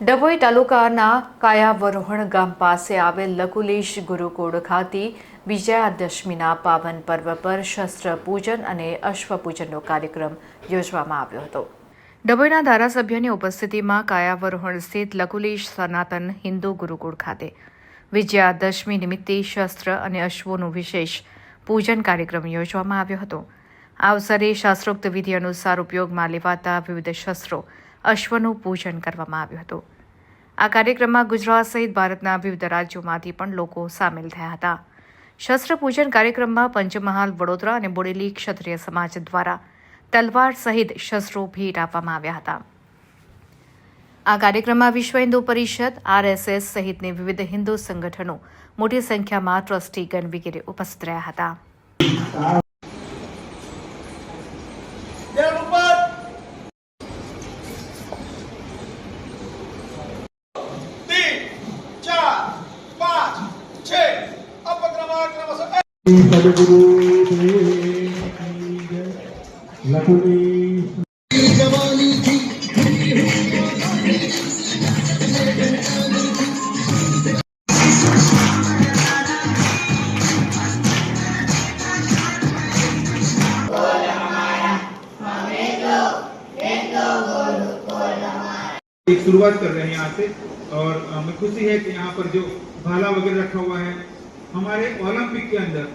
ડભોઈ તાલુકાના કાયાવરોહણ ગામ પાસે આવેલ લકુલેશ ગુરુકુળ ખાતે વિજયાદશમીના પાવન પર્વ પર શસ્ત્ર પૂજન અને અશ્વપૂજનનો કાર્યક્રમ યોજવામાં આવ્યો હતો. ડભોઈના ધારાસભ્યની ઉપસ્થિતિમાં કાયાવરોહણ સ્થિત લકુલેશ સનાતન હિન્દુ ગુરુકુળ ખાતે વિજયાદશમી નિમિત્તે શસ્ત્ર અને અશ્વોનું વિશેષ પૂજન કાર્યક્રમ યોજવામાં આવ્યો હતો. આ અવસરે શાસ્ત્રોક્ત વિધિ અનુસાર ઉપયોગમાં લેવાતા વિવિધ શસ્ત્રો અશ્વનું પૂજન કરવામાં આવ્યું હતું. આ કાર્યક્રમમાં ગુજરાત સહિત ભારતના વિવિધ રાજ્યોમાંથી પણ લોકો સામેલ થયા હતા. શસ્ત્ર પૂજન કાર્યક્રમમાં પંચમહાલ, વડોદરા અને બોડેલી ક્ષત્રિય સમાજ દ્વારા તલવાર સહિત શસ્ત્રો ભેટ આપવામાં આવ્યા હતા. આ કાર્યક્રમમાં વિશ્વ હિન્દુ પરિષદ, આરએસએસ સહિતની વિવિધ હિન્દુ સંગઠનો મોટી સંખ્યામાં ટ્રસ્ટીગણ વગેરે ઉપસ્થિત રહ્યા હતા. एक शुरुआत कर रहे हैं यहाँ से और हमें खुशी है कि यहाँ पर जो भाला वगैरह रखा हुआ है हमारे ओलंपिक के अंदर।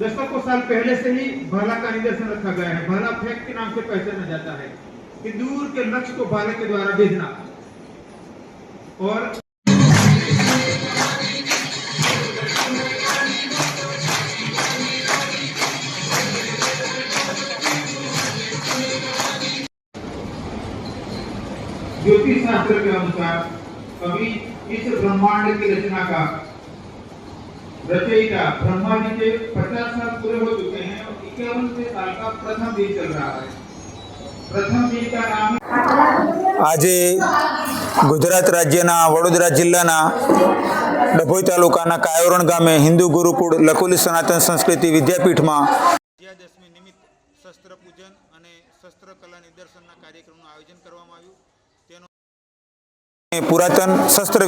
दशकों साल पहले से ही भाला का निदर्शन रखा गया है। भाला फेंक के नाम से पहचाना जाता है कि दूर के लक्ष्य को भाले के द्वारा भेजना। और ज्योतिष शास्त्र के अनुसार कभी इस ब्रह्मांड की रचना का रचयिता ब्रह्मा जी के पचास साल पूरे हो चुके हैं और इक्यावन साल का प्रथम दिन चल रहा है प्रथम दिन का नाम है આજે ગુજરાત રાજ્યના વડોદરા જિલ્લાના ડભોઈ તાલુકાના કાયોરણ ગામે હિન્દુ ગુરુકુળ લકુલી સનાતન સંસ્કૃતિ વિદ્યાપીઠમાં વિજયાદશમી નિમિત્ત શસ્ત્ર પૂજન અને શસ્ત્ર કલા નિદર્શનના કાર્યક્રમનું આયોજન કરવામાં આવ્યું તેનો પુરાતન શસ્ત્ર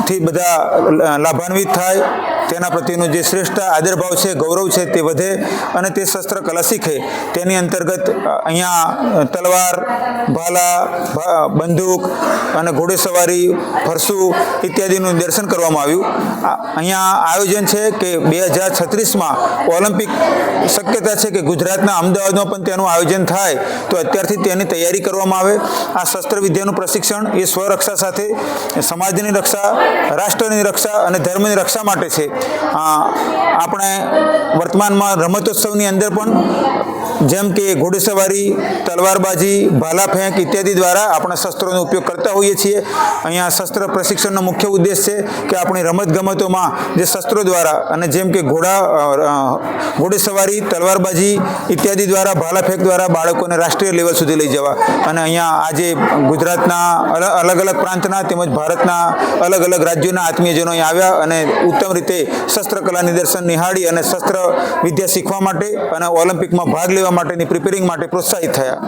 વિદ્યાથી બધા લાભાન્વિત થાય. તેના પ્રત્યેનું જે શ્રેષ્ઠ આદરભાવ છે, ગૌરવ છે તે વધે અને તે શસ્ત્ર કલા શીખે. તેની અંતર્ગત અહીંયા તલવાર, ભાલા બંદૂક અને ઘોડેસવારી, ફરસુ ઇત્યાદિનું દર્શન કરવામાં આવ્યું. અહીંયા આયોજન છે કે બે હજાર છત્રીસમાં ઓલિમ્પિક શક્યતા છે કે ગુજરાતના અમદાવાદમાં પણ તેનું આયોજન થાય, તો અત્યારથી તેની તૈયારી કરવામાં આવે. આ શસ્ત્ર વિદ્યાનું પ્રશિક્ષણ એ સ્વરક્ષા સાથે, સમાજની રક્ષા, રાષ્ટ્રની રક્ષા અને ધર્મની રક્ષા માટે છે. આપણે વર્તમાનમાં રમતોત્સવની અંદર પણ જેમ કે ઘોડેસવારી, તલવારબાજી ભાલા ફેંક ઇત્યાદિ દ્વારા આપણે શસ્ત્રોનો ઉપયોગ કરતા હોઈએ છીએ. અહીંયા શસ્ત્ર પ્રશિક્ષણનો મુખ્ય ઉદ્દેશ છે કે આપણી રમતગમતોમાં જે શસ્ત્રો દ્વારા અને જેમ કે ઘોડા ઘોડેસવારી, તલવારબાજી ઇત્યાદિ દ્વારા ભાલા ફેંક દ્વારા બાળકોને રાષ્ટ્રીય લેવલ સુધી લઈ જવા અને અહીંયા આજે ગુજરાતના અલગ અલગ પ્રાંતના તેમજ ભારતના અલગ અલગ રાજ્યોના આત્મીયજનો આવ્યા અને ઉત્તમ રીતે શસ્ત્રકલા નિદર્શન નિહાળી અને શસ્ત્ર વિદ્યા શીખવા માટે અને ઓલિમ્પિકમાં ભાગ લેવા માટેની પ્રિપેરિંગ માટે પ્રોત્સાહિત થયા.